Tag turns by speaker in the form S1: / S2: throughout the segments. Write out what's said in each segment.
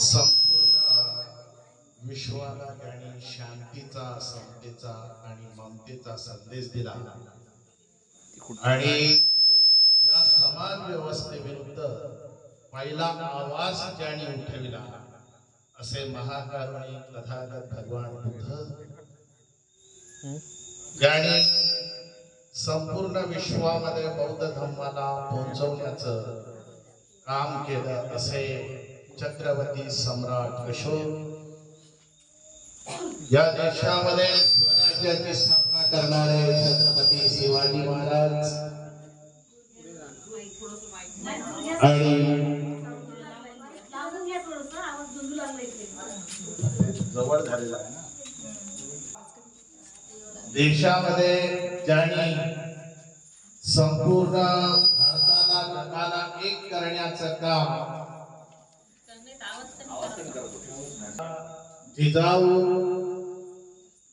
S1: संपूर्ण विश्वाला त्यांनी शांतीचा समतेचा आणि ममतेचा संदेश दिला. आणि या समाज व्यवस्थेविरुद्ध पहिला आवाज ज्यांनी उठविला. असे महाकारुणी तथागत भगवान बुद्ध ज्यांनी संपूर्ण विश्वामध्ये बौद्ध धर्माला पोहोचवण्याचं काम केलं असे चक्रवर्ती सम्राट अशोक. या देशामध्ये स्वराज्याची स्थापना करणारे छत्रपती शिवाजी महाराज. आणि. जवळ झालेला आहे ना? देशामध्ये ज्यांनी संपूर्ण भारताला जगाला एक करण्याचं काम जिजाऊ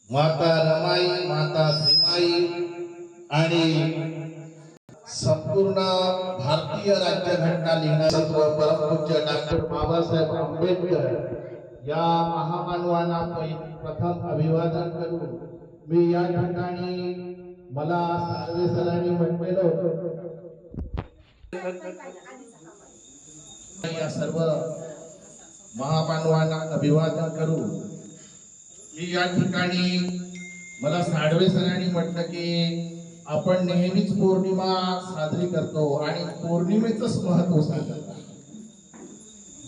S1: माता रमाई माता भीमाई आणि संपूर्ण भारतीय राज्यघटना लिहिणारे परमपूज्य डॉक्टर बाबासाहेब आंबेडकर या महामानवांना प्रथम अभिवादन करून मी या ठिकाणी मला सार्वे सरांनी म्हटलेलं होतं. या सर्व महामानवांना अभिवादन करू. मी या ठिकाणी मला साडवे सरांनी म्हटलं की आपण नेहमीच पौर्णिमा साजरी करतो आणि पौर्णिमेच महत्त्व सांगतो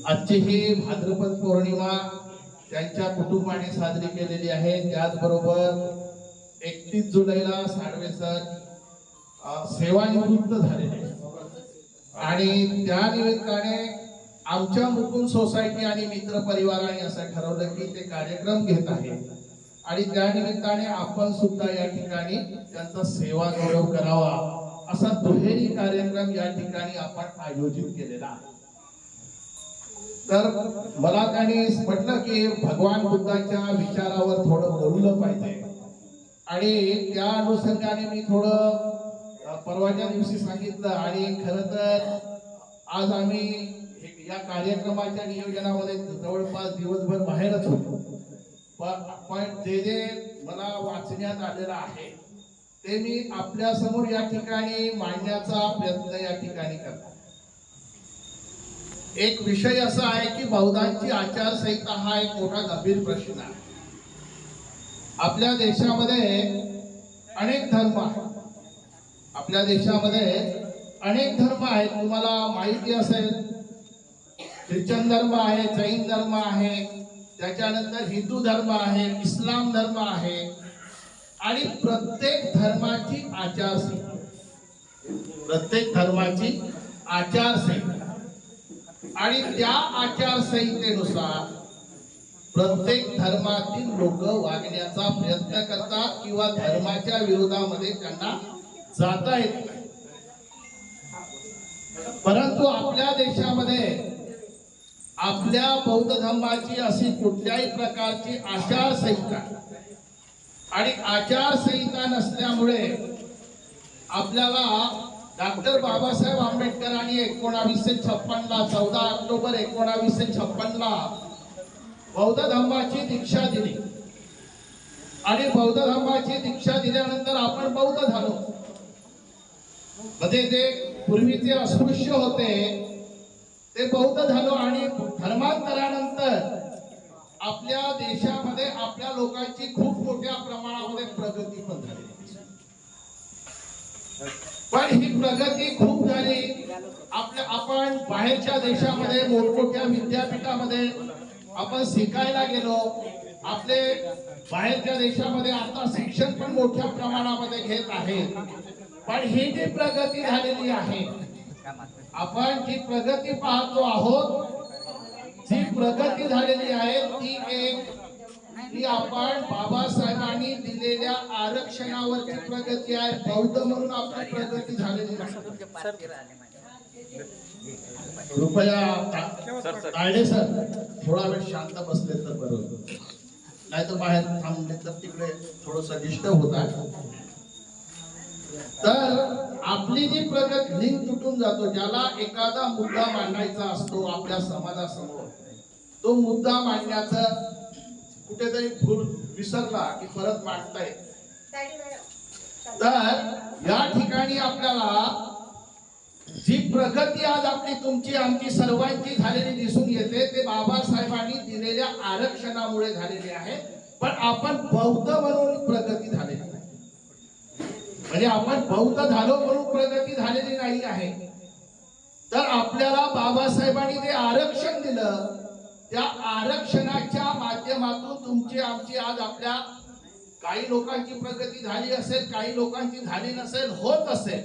S1: आजची ही भाद्रपद पौर्णिमा त्यांच्या कुटुंबाने साजरी केलेली आहे त्याचबरोबर एकतीस जुलैला साडवे सर सेवानिवृत्त झालेले आणि त्या निमित्ताने आमच्या मुकुंद सोसायटी आणि मित्र परिवाराने असं ठरवलं की ते कार्यक्रम घेत आहे आणि त्या निमित्ताने आपण सुद्धा या ठिकाणी त्यांचा सेवा गौरव करावा असा दुहेरी कार्यक्रम या ठिकाणी आपण आयोजित केलेला आहे. तर मला त्यांनी म्हटलं की भगवान बुद्धाच्या विचारावर थोडं बोललं पाहिजे. आणि त्या अनुषंगाने मी थोडं परवाच्या दिवशी सांगितलं आणि खर तर आज आम्ही या कार्यक्रमाच्या नियोजनामध्ये जवळपास दिवसभर बाहेरच होतो. पण पण जे जे मला वाचण्यात आलेलं आहे ते मी आपल्यासमोर या ठिकाणी मांडण्याचा प्रयत्न या ठिकाणी करतो. एक विषय असा आहे की बौद्धांची आचारसंहिता हा एक मोठा गंभीर प्रश्न आहे. आपल्या देशामध्ये अनेक धर्म आहेत. आपल्या देशामध्ये अनेक धर्म आहेत. तुम्हाला माहिती असेल ख्रिश्चन धर्म आहे जैन धर्म आहे त्याच्यानंतर हिंदू धर्म आहे इस्लाम धर्म आहे आणि प्रत्येक धर्माची आचारसंहिता. प्रत्येक धर्माची आचारसंहिता. आणि त्या आचारसंहितेनुसार प्रत्येक धर्मातील लोक वागण्याचा प्रयत्न करतात किंवा धर्माच्या विरोधामध्ये त्यांना जाता येत नाही. परंतु आपल्या देशामध्ये आपल्या बौद्ध धर्माची अशी कुठल्याही प्रकारची आचारसंहिता आणि आचारसंहिता नसल्यामुळे आपल्याला डॉक्टर बाबासाहेब आंबेडकरांनी एकोणावीसशे छप्पनला चौदा ऑक्टोबर एकोणावीसशे छप्पनला बौद्ध धर्माची दीक्षा दिली. आणि बौद्ध धर्माची दीक्षा दिल्यानंतर आपण बौद्ध झालो. मध्ये जे पूर्वीचे अस्पृश्य होते ते बौद्ध झालो आणि धर्मांतरानंतर आपल्या देशामध्ये आपल्या लोकांची खूप मोठ्या प्रमाणामध्ये प्रगती पण झाली. पण ही प्रगती खूप झाली. आपल्या आपण बाहेरच्या देशामध्ये मोठमोठ्या विद्यापीठामध्ये आपण शिकायला गेलो. आपले बाहेरच्या देशामध्ये आता शिक्षण पण मोठ्या प्रमाणामध्ये घेत आहेत पण ही जी प्रगती झालेली आहे आपण जी प्रगती पाहतो आहोत जी प्रगती झालेली आहे ती एक ही आपण बाबासाहेबांनी दिलेल्या आरक्षणावरची प्रगती आहे. बौद्ध म्हणून आपली प्रगती झालेली आहे कृपया तायडे सर थोडा वेळ शांत बसले तर बरं होतं. नाही तर बाहेर थांबले तर तिकडे थोडस डिस्टर्ब होत आहे. तर आपली जी प्रगती लिंक तुटून जातो ज्याला एखादा मुद्दा मांडायचा असतो आपल्या समाजासमोर तो मुद्दा मांडण्याचं कुठेतरी भूल विसरला की परत मांडता येत तर या ठिकाणी आपल्याला जी प्रगती आज आपली तुमची आमची सर्वांची झालेली दिसून येते ते बाबासाहेबांनी दिलेल्या आरक्षणामुळे झालेले आहे. पण आपण बौद्ध म्हणून प्रगती झालेली नाही. म्हणजे आपण बौद्ध झालो म्हणून प्रगती झालेली नाही आहे. तर आपल्याला बाबासाहेबांनी जे आरक्षण दिलं त्या आरक्षणाच्या माध्यमातून तुमची आमची आज आपल्या काही लोकांची प्रगती झाली असेल काही लोकांची झाली नसेल होत असेल.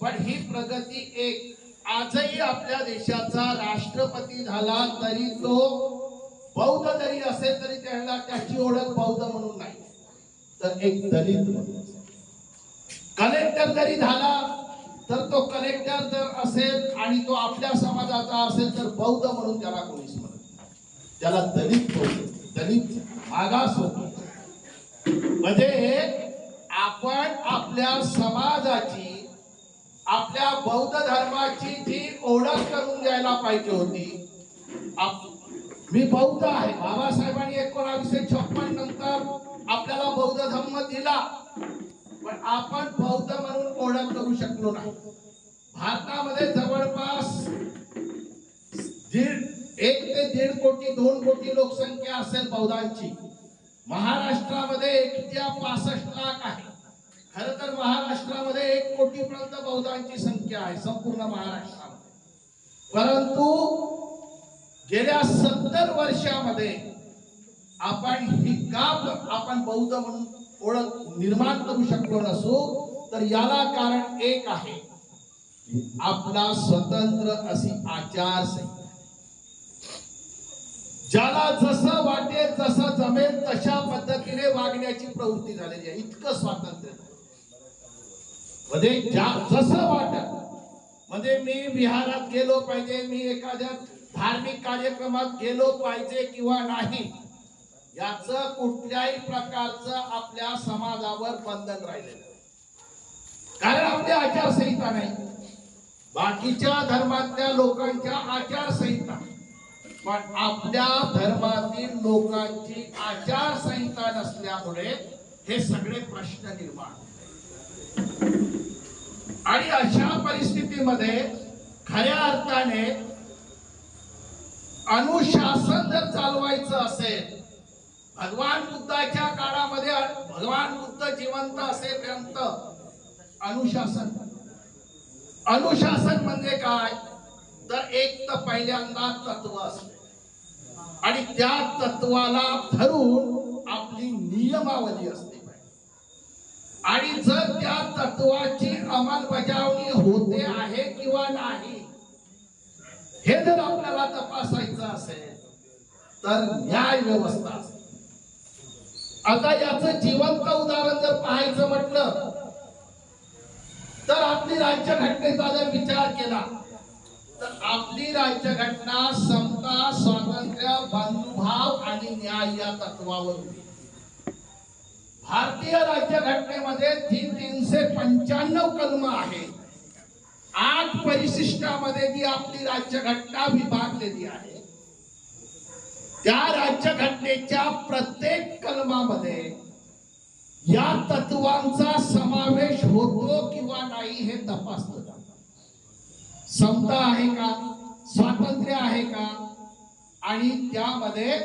S1: पण ही प्रगती एक आजही आपल्या देशाचा राष्ट्रपती झाला तरी तो बौद्ध जरी असेल तरी त्याला त्याची ओळख बौद्ध म्हणून नाही. तर एक दलित म्हणून कलेक्टर जरी झाला तर तो कलेक्टर जर असेल आणि तो आपल्या समाजाचा असेल तर बौद्ध म्हणून त्याला कोणीच म्हणत त्याला दलित होतो दलित मागास होतो म्हणजे आपण आपल्या समाजाची आपल्या बौद्ध धर्माची जी ओळख करून द्यायला पाहिजे होती. आप- मी बौद्ध आहे. बाबासाहेबांनी एकोणावीसशे छप्पन नंतर आपल्याला बौद्ध धर्म दिला. पण आपण बौद्ध म्हणून ओळख करू शकलो नाही. भारतामध्ये जवळपास दीड एक ते दीड कोटी दोन कोटी लोकसंख्या असेल बौद्धांची. महाराष्ट्रामध्ये एकट्या पासष्ट लाख आहे. खर तर महाराष्ट्रामध्ये एक कोटी पर्यंत बौद्धांची संख्या आहे संपूर्ण महाराष्ट्रामध्ये. परंतु गेल्या सत्तर वर्षामध्ये आपण ही काम आपण बौद्ध म्हणून ओळख निर्माण करू शकलो नसू तर याला कारण एक आहे. आपला स्वतंत्र अशी आचारसंहिता ज्याला जसं वाटेल जसं जमेल तशा पद्धतीने वागण्याची प्रवृत्ती झालेली आहे. इतकं स्वातंत्र्य. म्हणजे ज्या जसं वाटत म्हणजे मी विहारात गेलो पाहिजे मी एखाद्या धार्मिक कार्यक्रमात गेलो पाहिजे किंवा नाही याच कुठल्याही प्रकारचं आपल्या समाजावर बंधन राहिलेलं नाही. कारण आपली आचारसंहिता नाही. बाकीच्या धर्मातल्या लोकांच्या आचारसंहिता. पण आपल्या धर्मातील लोकांची आचारसंहिता नसल्यामुळे हे सगळे प्रश्न निर्माण आणि अशा परिस्थितीमध्ये खऱ्या अर्थाने अनुशासन जर चालवायचं असेल भगवान बुद्धाच्या काळामध्ये भगवान बुद्ध जिवंत असेपर्यंत अनुशासन. अनुशासन म्हणजे काय? तर एक तर पहिल्यांदा तत्व असते. आणि त्या तत्वाला धरून आपली नियमावली असते. आणि जर त्या तत्वाची अंमलबजावणी होते आहे किंवा नाही हे जर आपल्याला तपासायचं असेल तर न्याय व्यवस्था आता याचं जिवंत उदाहरण जर पाहायचं म्हटलं तर आपली राज्य घटनेचा जर विचार केला तर आपली राज्य घटना समता स्वातंत्र्य बंधुभाव आणि न्याय या तत्वावर होती भारतीय राज्यघटनेमध्ये तीन तीनशे पंच्याण्णव कलम आहे आठ परिशिष्टामध्ये जी आपली राज्यघटना विभागलेली आहे. त्या राज्यघटनेच्या प्रत्येक कलमामध्ये या तत्वांचा समावेश होतो किंवा नाही हे तपासलं जातं. समता आहे का? स्वातंत्र्य आहे का? आणि त्यामध्ये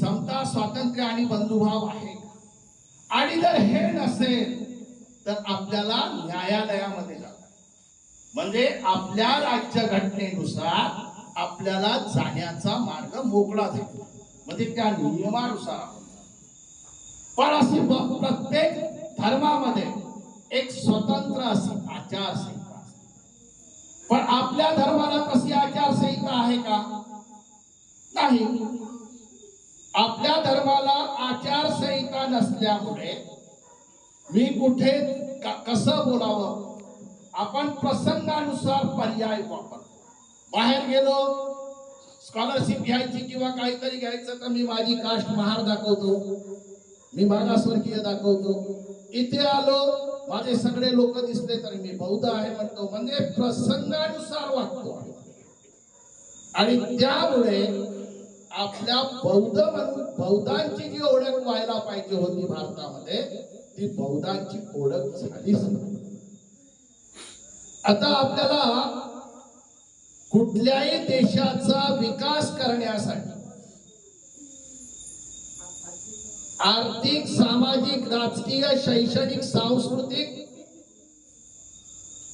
S1: समता स्वातंत्र्य आणि बंधुभाव आहे का? आणि जर हे नसेल तर आपल्याला न्यायालयामध्ये जातात म्हणजे आपल्या राज्य घटनेनुसार आपल्याला जाण्याचा मार्ग मोकळा झाला. म्हणजे त्या नियमानुसार. आपण पण अशी प्रत्येक धर्मामध्ये एक स्वतंत्र अशी आचारसंहिता पण आपल्या धर्माला तशी आचारसंहिता आहे का? नाही. आपल्या धर्माला आचारसंहिता नसल्यामुळे मी कुठे कसं बोलावं? आपण प्रसंगानुसार पर्याय वापरतो बाहेर गेलो स्कॉलरशिप घ्यायची किंवा काहीतरी घ्यायचं तर मी माझी कास्ट महार दाखवतो. मी मागासवर्गीय दाखवतो. इथे आलो माझे सगळे लोक दिसले तर मी बौद्ध आहे म्हणतो. म्हणजे प्रसंगानुसार वागतो. आणि त्यामुळे आपल्या बौद्ध म्हणून बौद्धांची जी ओळख व्हायला पाहिजे होती भारतामध्ये ती बौद्धांची ओळख झालीच नाही. आता आपल्याला कुठल्याही देशाचा विकास करण्यासाठी आर्थिक सामाजिक राजकीय शैक्षणिक सांस्कृतिक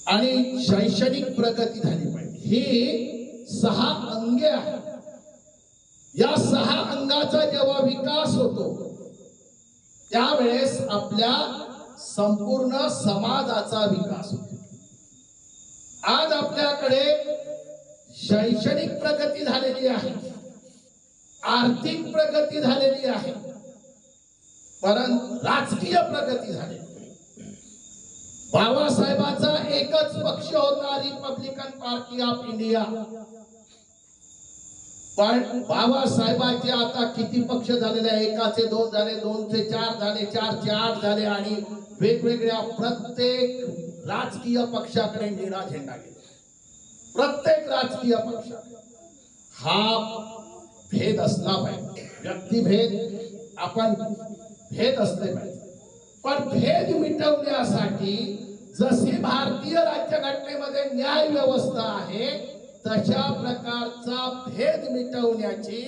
S1: आणि शैक्षणिक प्रगती झाली पाहिजे. ही सहा अंगे आहेत. या सहा अंगाचा जेव्हा विकास होतो त्यावेळेस आपल्या संपूर्ण समाजाचा विकास होतो. आज आपल्याकडे शैक्षणिक प्रगती झालेली आहे आर्थिक प्रगती झालेली आहे परंतु राजकीय प्रगती झालेली बाबासाहेबाचा एकच पक्ष होता रिपब्लिकन पार्टी ऑफ इंडिया. पण बाबासाहेबांचे आता किती पक्ष झालेले आहे एकाचे दोन झाले दोनचे चार झाले चारचे आठ झाले आणि वेगवेगळ्या प्रत्येक राजकीय पक्षाकडे निळा झेंडा गेला. प्रत्येक राजकीय पक्षाकडे. हा भेद असला पाहिजे. व्यक्तिभेद आपण भेद असले पाहिजे. पण भेद मिटवण्यासाठी जशी भारतीय राज्यघटनेमध्ये न्याय व्यवस्था आहे तशा प्रकारचा भेद मिटवण्याची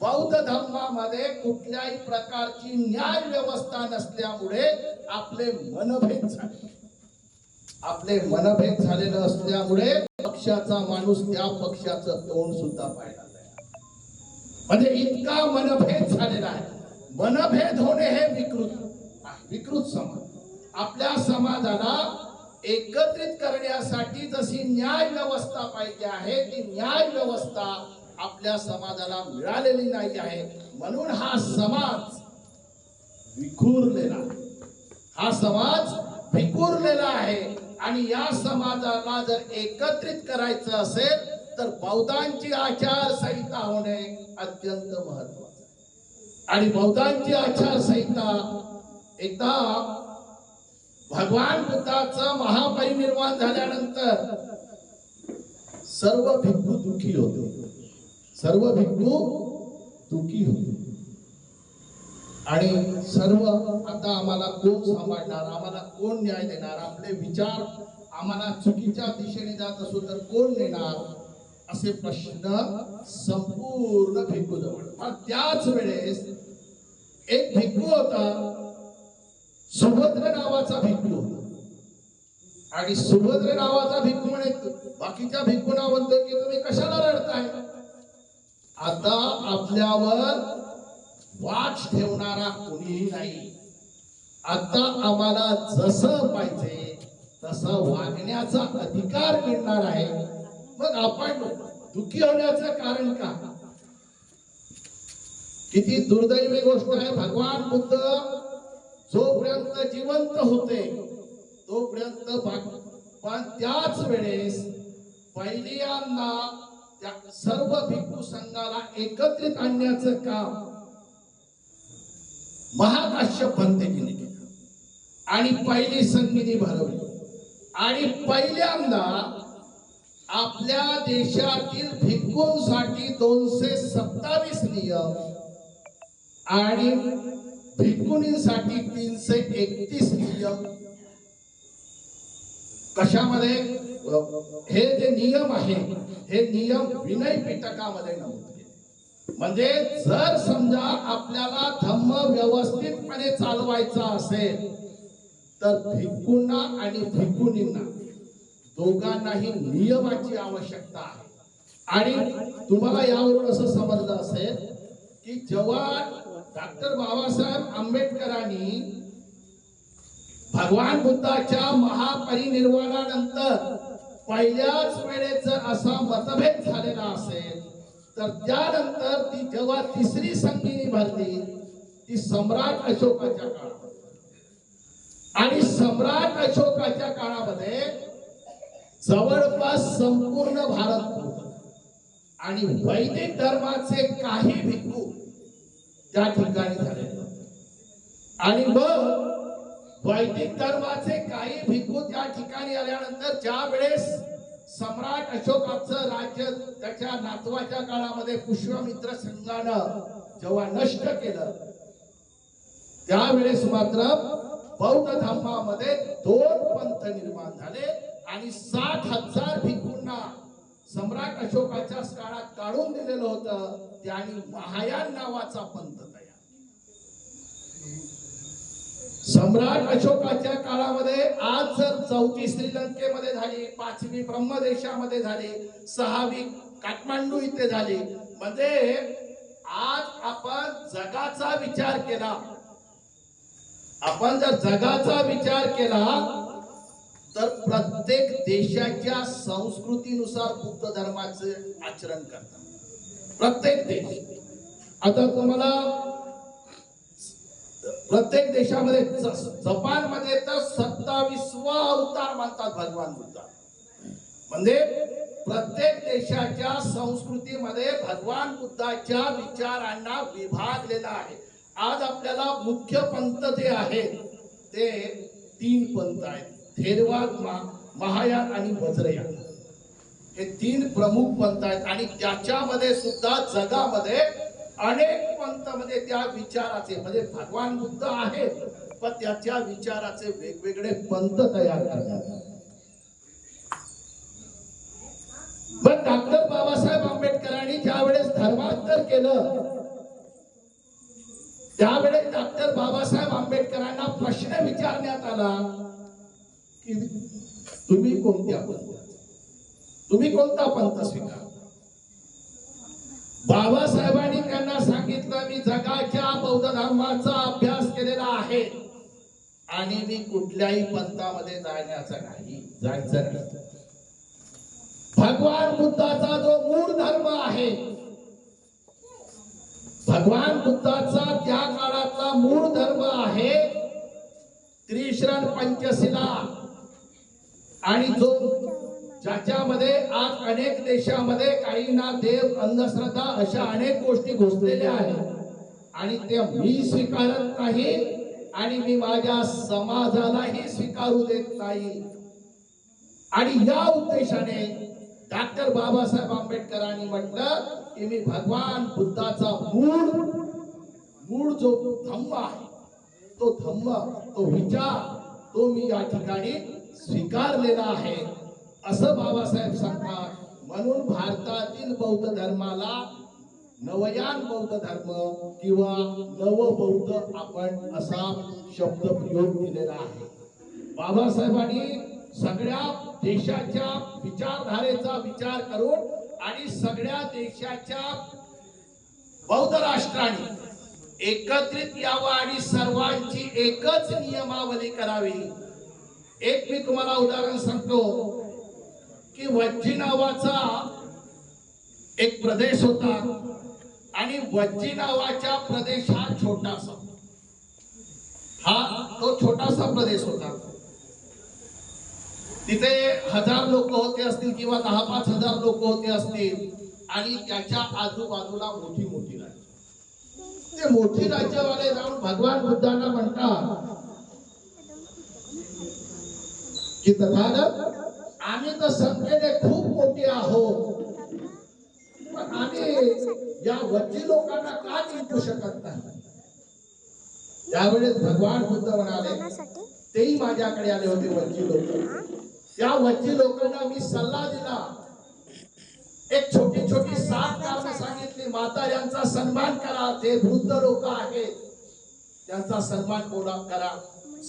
S1: बौद्ध धर्मामध्ये कुठल्याही प्रकारची न्याय व्यवस्था नसल्यामुळे आपले मनभेद झाले. आपले मनभेद झालेलं असल्यामुळे पक्षाचा माणूस त्या पक्षाचं तोंड सुद्धा पाहिला म्हणजे इतका मनभेद झालेला आहे. मनभेद होणे हे विकृत विकृत समाज. आपल्या समाजाला एकत्रित करण्यासाठी जशी न्याय व्यवस्था पाहिजे आहे ती न्याय व्यवस्था आपल्या समाजाला मिळालेली नाही आहे म्हणून हा समाज विखुरलेला आहे. हा समाज विखुरलेला आहे आणि या समाजाला जर एकत्रित करायचं असेल तर बौद्धांची आचारसंहिता होणे अत्यंत महत्वाचं आहे. आणि बौद्धांची आचारसंहिता एकदा भगवान बुद्धाचं महापरिनिर्वाण झाल्यानंतर सर्व भिक्खू दुःखी होते. सर्व भिक्खू दुःखी होते. आणि सर्व आता आम्हाला कोण सांभाळणार? आम्हाला कोण न्याय देणार? आपले विचार आम्हाला चुकीच्या दिशेने जात असो तर कोण नेणार? असे प्रश्न संपूर्ण भिक्खू जवळ पण त्याच वेळेस एक भिक्खू होता सुभद्र नावाचा भिक्खू. आणि सुभद्र नावाचा भिक्खू म्हणे बाकीच्या भिक्खूना म्हणतो की तुम्ही कशाला रडताय? आता आपल्यावर वाच ठेवणारा कोणीही नाही. आता आम्हाला जसं पाहिजे तसं वागण्याचा अधिकार मिळणार आहे. मग आपण दुःखी होण्याचं कारण का? किती दुर्दैवी गोष्ट आहे. भगवान बुद्ध जोपर्यंत जिवंत होते तोपर्यंत पण त्याच वेळेस पहिल्यांदा त्या सर्व भिक्खू संघाला एकत्रित आणण्याचं काम महाकाश्यप पंथकीने केलं. आणि पहिली संगीनी भरवली. आणि पहिल्यांदा आपल्या देशातील भिक्खूंसाठी दोनशे सत्तावीस नियम आणि भिक्खुनींसाठी तीनशे एकतीस नियम. कशामध्ये? हे जे नियम आहे हे नियम विनय पिटकामध्ये नव्हते म्हणजे जर समजा आपल्याला धम्म व्यवस्थितपणे चालवायचा असेल तर भिक्खूंना आणि भिक्खुनींना दोघांनाही नियमाची आवश्यकता आहे. आणि तुम्हाला यावरून असं समजलं असेल की जेव्हा डॉक्टर बाबासाहेब आंबेडकरांनी भगवान बुद्धाच्या महापरिनिर्वाणानंतर पहिल्याच वेळेस जर असा मतभेद झालेला असेल तर त्यानंतर ती जेव्हा तिसरी संगीनी भरली ती सम्राट अशोकाच्या काळात आणि सम्राट अशोकाच्या काळामध्ये जवळपास संपूर्ण भारत होता. आणि वैदिक धर्माचे काही भिक्खू त्या ठिकाणी झाले. आणि मग वैदिक धर्माचे काही भिकू त्या ठिकाणी आल्यानंतर ज्या वेळेस सम्राट अशोकाचं राज्य त्याच्या नातवाच्या काळामध्ये पुष्पमित्र संघानं जेव्हा नष्ट केलं त्यावेळेस मात्र बौद्ध धर्मामध्ये दोन पंथ निर्माण झाले आणि साठ हजार भिकूंना सम्राट अशोकाच्या काळात काढून दिलेलं होतं. त्याने महायान नावाचा पंथ तयार. सम्राट अशोकाच्या काळामध्ये आज जर चौथी श्रीलंकेमध्ये झाली पाचवी ब्रह्मदेशामध्ये झाली सहावी काठमांडू इथे झाली म्हणजे आज आपण जगाचा विचार केला. आपण जर जगाचा विचार केला तर प्रत्येक देशाच्या संस्कृतीनुसार बुद्ध धर्माचे आचरण करतात. प्रत्येक देश. आता तुम्हाला प्रत्येक देशामध्ये जपानमध्ये तर सत्तावीसवा अवतार मानतात भगवान बुद्ध. म्हणजे प्रत्येक देशाच्या संस्कृतीमध्ये भगवान बुद्धाच्या विचारांना विभागलेला आहे. आज आपल्याला मुख्य पंथ जे आहेत ते तीन पंथ आहेत. थेरवाद महायान आणि वज्रयान. हे तीन प्रमुख पंथ आहेत. आणि त्याच्यामध्ये सुद्धा जगामध्ये अनेक पंथ म्हणजे त्या विचाराचे म्हणजे भगवान बुद्ध आहेत पण त्याच्या विचाराचे वेगवेगळे पंथ तयार करण्यात पण डॉक्टर बाबासाहेब आंबेडकरांनी ज्यावेळेस धर्मांतर केलं. त्यावेळेस डॉक्टर बाबासाहेब आंबेडकरांना प्रश्न विचारण्यात आला की तुम्ही कोणत्या पंथाचे तुम्ही कोणता पंथ स्वीकार? बाबासाहेबांनी त्यांना सांगितलं मी जगाच्या बौद्ध धर्माचा अभ्यास केलेला आहे आणि मी कुठल्याही पंथामध्ये जाण्याचा नाही जायचं नाही. भगवान बुद्धाचा जो मूळ धर्म आहे भगवान बुद्धाचा त्या काळातला मूळ धर्म आहे त्रिशरण पंचशिला. आणि जो ज्याच्यामध्ये आज अनेक देशामध्ये काही ना देव अंधश्रद्धा अशा अनेक गोष्टी घुसलेल्या आहेत. आणि ते मी स्वीकारत नाही आणि मी माझ्या समाजालाही स्वीकारू देत नाही. आणि या उद्देशाने डॉक्टर बाबासाहेब आंबेडकरांनी म्हटलं की मी भगवान बुद्धाचा मूळ मूळ जो धम्म आहे तो धम्म तो विचार तो मी या ठिकाणी स्वीकारलेला आहे. असं बाबासाहेब सांगतात म्हणून भारतातील बौद्ध धर्माला नवयान बौद्ध धर्म किंवा नव बौद्ध आपण असा शब्द प्रयोग केलेला आहे. बाबासाहेबांनी सगळ्या देशाच्या विचारधारेचा विचार करून आणि सगळ्या देशाच्या बौद्ध राष्ट्रांनी एकत्रित यावं आणि सर्वांची एकच नियमावली करावी. एक मी तुम्हाला उदाहरण सांगतो. की वज्जी नावाचा एक प्रदेश होता आणि वज्जी नावाच्या प्रदेश हा छोटासा. हा तो छोटासा प्रदेश होता. तिथे हजार लोक होते असतील किंवा दहा पाच हजार लोक होते असतील आणि त्याच्या आजूबाजूला मोठी मोठी राज्य. ते मोठी राज्यवाले जाऊन भगवान बुद्धांना म्हणतात की तथागत आम्ही तर संख्येने खूप मोठे आहोत. पण आम्ही या वज्जी लोकांना का जिंकू शकत नाही? त्यावेळेस भगवान बुद्ध म्हणाले तेही माझ्याकडे आले होते वज्जी लोक. त्या वज्जी लोकांना मी सल्ला दिला. एक छोटी छोटी सात कारणं सांगितली. माता यांचा सन्मान करा. ते वृद्ध लोक आहेत त्यांचा सन्मान बोला करा.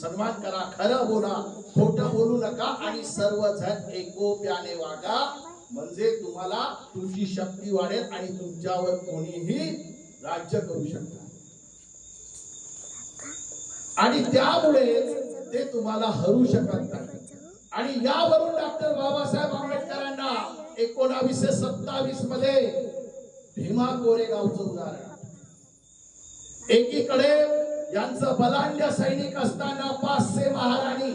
S1: सन्मान करा खरं बोला खोट बोलू नका आणि सर्वजण एकोप्याने वागा. म्हणजे तुम्हाला तुमची शक्ती वाढेल आणि तुमच्यावर कोणीही राज्य करू शकणार. आणि त्यामुळे ते तुम्हाला हरू शकत नाही. आणि यावरून डॉक्टर बाबासाहेब आंबेडकरांना एकोणावीसशे सत्तावीसमध्ये भीमा कोरेगावचं उदाहरण. एकीकडे यांचं बलाढ्य सैनिक असताना पाचशे महाराणी.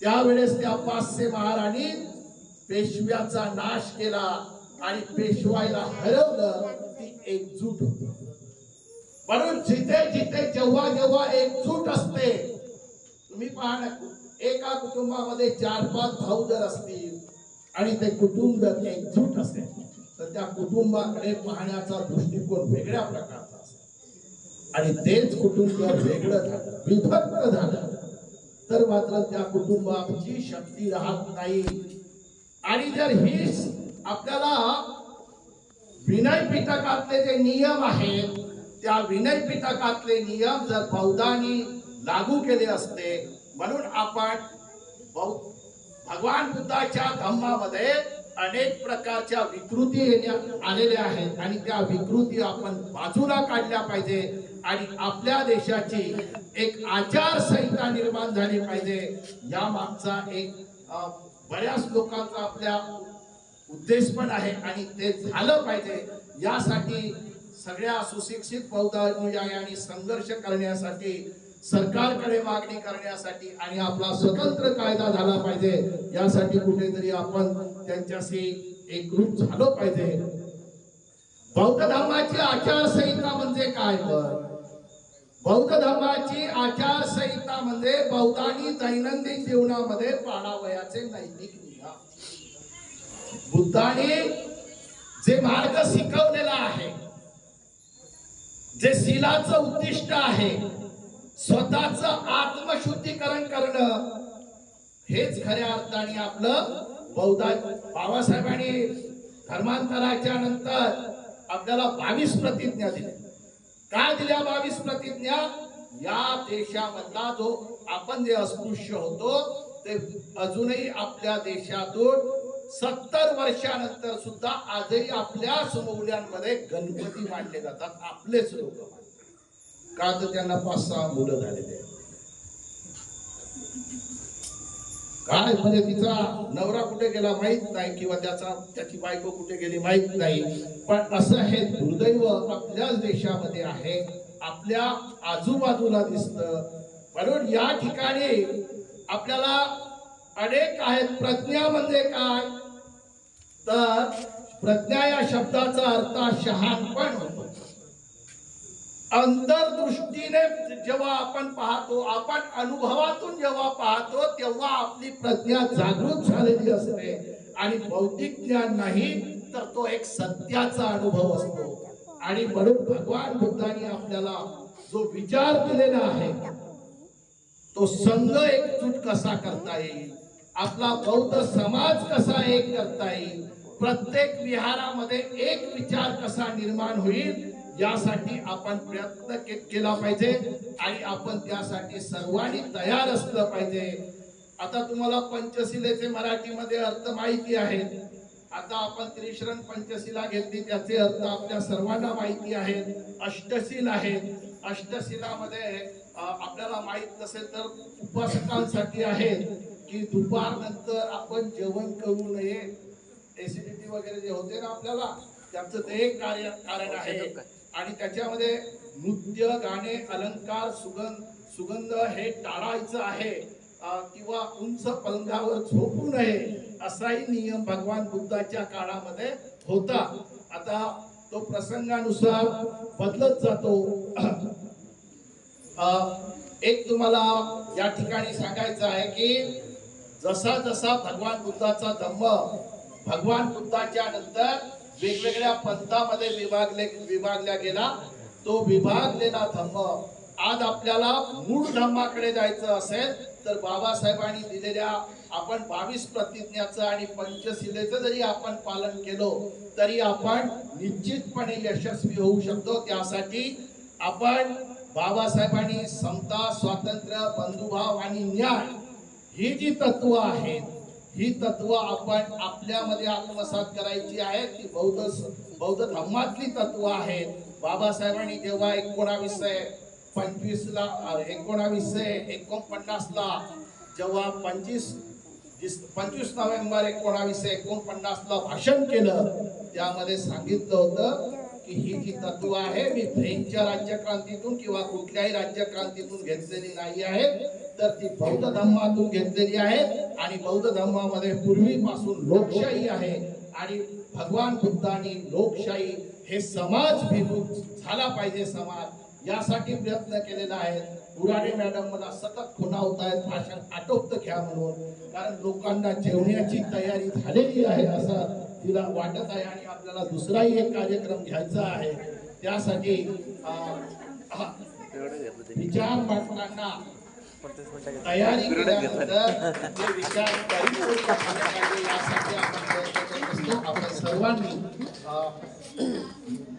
S1: त्यावेळेस त्या पाचशे महाराणी पेशव्याचा नाश केला आणि पेशवाईला हरवलं ती एकजूट होत. म्हणून जिथे जिथे जेव्हा जेव्हा एकजूट असते तुम्ही पहा एका कुटुंबामध्ये चार पाच भाऊ जर असतील आणि ते कुटुंब एकजूट असेल तर त्या कुटुंबाकडे पाहण्याचा दृष्टिकोन वेगळ्या प्रकारचा. आणि तेच कुटुंब वेगळं झालं विभक्त झालं. तर मात्र त्या कुटुंबाची शक्ती राहत नाही. आणि जर ही आपल्याला विनय पिटकातले जे नियम आहेत त्या विनय पिटकातले नियम जर बौद्धांनी लागू केले असते म्हणून आपण भगवान बुद्धाच्या धम्मामध्ये अनेक प्रकारच्या विकृती येण्यात आलेल्या आहेत आणि त्या विकृती आपण बाजूला काढल्या पाहिजे आणि आपल्या देशाची एक आचारसंहिता निर्माण झाली पाहिजे. या मागचा एक बऱ्याच लोकांचा आपल्या उद्देश पण आहे आणि ते झालं पाहिजे. यासाठी सगळ्या सुशिक्षित बौद्ध अनुयायांनी संघर्ष करण्यासाठी सरकारकडे मागणी करण्यासाठी आणि आपला स्वतंत्र कायदा झाला पाहिजे यासाठी कुठेतरी आपण त्यांच्याशी एकरूप झालो पाहिजे. बौद्ध धर्माची आचारसंहिता म्हणजे काय? तर बौद्ध धर्माची आचारसंहिता म्हणजे बौद्धांनी दैनंदिन जीवनामध्ये पाळावयाचे नैतिक नियम. बुद्धाने जे मार्ग शिकवलेला आहे जे शिलाचं उद्दिष्ट आहे स्वतःच आत्मशुद्धीकरण करणं हेच खऱ्या अर्थाने आपलं बौद्ध बाबासाहेबांनी धर्मांतराच्या नंतर आपल्याला बावीस प्रतिज्ञा दिल्या. काय दिल्या बावीस प्रतिज्ञा? या देशामधला जो आपण जे अस्पृश्य होतो ते अजूनही आपल्या देशातून सत्तर वर्षानंतर सुद्धा आजही आपल्या मौल्यांमध्ये गणपती मांडले जातात आपलेच लोक. का तर त्यांना पाच सहा मुलं झालेले काय म्हणजे तिचा? नवरा कुठे गेला माहीत नाही किंवा त्याचा त्याची बायको कुठे गेली माहीत नाही. पण असं हे दुर्दैव आपल्याच देशामध्ये आहे. आपल्या आजूबाजूला दिसत. म्हणून या ठिकाणी आपल्याला अनेक आहेत. प्रज्ञा म्हणजे काय? तर प्रज्ञा या शब्दाचा अर्थ शहाणपण होतो. अंतर्दृष्टीने जेव्हा आपण पाहतो आपण अनुभवातून जेव्हा पाहतो तेव्हा आपली प्रज्ञा जागृत झालेली असते. आणि भौतिक ज्ञान नाही तर तो एक सत्याचा अनुभव असतो. आणि म्हणून भगवान बुद्धांनी आपल्याला जो विचार दिलेला आहे तो संघ एकजूट कसा करता येईल? आपला बौद्ध समाज कसा एक करता येईल? प्रत्येक विहारामध्ये एक विचार कसा निर्माण होईल? यासाठी आपण प्रयत्न केला पाहिजे आणि आपण त्यासाठी सर्वांनी तयार असलं पाहिजे. आता तुम्हाला पंचशिलेचे मराठीमध्ये अर्थ माहिती आहेत. आता आपण त्रिशरण पंचशिला घेतली त्याचे अर्थ आपल्या सर्वांना माहिती आहेत. अष्टशील आहेत. अष्टशिलामध्ये आपल्याला माहीत नसेल तर उपासकांसाठी आहेत की दुपार नंतर आपण जेवण करू नये. एसिडिटी वगैरे जे होते ना आपल्याला त्याचं ते एक कार्य कारण आहे. आणि त्याच्यामध्ये नृत्य गाणे अलंकार सुगंध सुगंध हे टाळायचं आहे किंवा उंच पलंगावर झोपू नये असाही नियम भगवान बुद्धाच्या काळामध्ये होता. आता तो प्रसंगानुसार बदलत जातो. एक तुम्हाला या ठिकाणी सांगायचं आहे की जसा जसा भगवान बुद्धाचा धम्म भगवान बुद्धाच्या नंतर वेगवेगळ्या पंथामध्ये विभागले विभागल्या गेला तो विभागलेला धम्म. आज आपल्याला मूळ धम्माकडे जायचं असेल तर बाबासाहेबांनी दिलेल्या आपण बावीस प्रतिज्ञाचं आणि पंचशिलेचं जरी आपण पालन केलो तरी आपण निश्चितपणे यशस्वी होऊ शकतो. त्यासाठी आपण बाबासाहेबांनी समता स्वातंत्र्य बंधुभाव आणि न्याय ही जी तत्व आहेत ही तत्व आपण आपल्यामध्ये आत्मसात करायची आहेत ती बौद्ध बौद्ध धर्मातली तत्व आहेत बाबासाहेबांनी जेव्हा एकोणावीसशे पंचवीसला एकोणावीसशे एकोणपन्नासला जेव्हा पंचवीस पंचवीस नोव्हेंबर एकोणावीसशे एकोणपन्नासला भाषण केलं त्यामध्ये सांगितलं होतं की ही जी तत्व आहे मी फ्रेंचच्या राज्यक्रांतीतून किंवा कुठल्याही राज्यक्रांतीतून घेतलेली नाही आहे तर ती बौद्ध धर्मातून घेतलेली आहे आणि बौद्ध धर्मामध्ये पूर्वीपासून लोकशाही आहे आणि भगवान बुद्धांनी लोकशाही हे समाज भिमुख झाला पाहिजे समाज यासाठी प्रयत्न केलेला आहे. पुराणे मॅडम मला सतत खुणावत आहेत भाषण आटोपत घ्या म्हणून. कारण लोकांना जेवण्याची तयारी झालेली आहे असं तिला वाटत आहे आणि आपल्याला दुसराही एक कार्यक्रम घ्यायचा आहे त्यासाठी विचार मांडताना तयारी विचार आपण सर्वांनी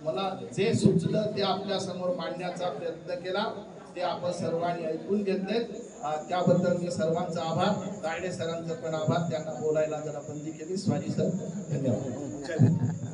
S1: मला जे सुचलं ते आपल्यासमोर मांडण्याचा प्रयत्न केला. ते आपण सर्वांनी ऐकून घेतलेत. त्याबद्दल मी सर्वांचा आभार. गायडे सरांचा पण आभार. त्यांना बोलायला जरा बंदी केली. स्वाजी सर धन्यवाद.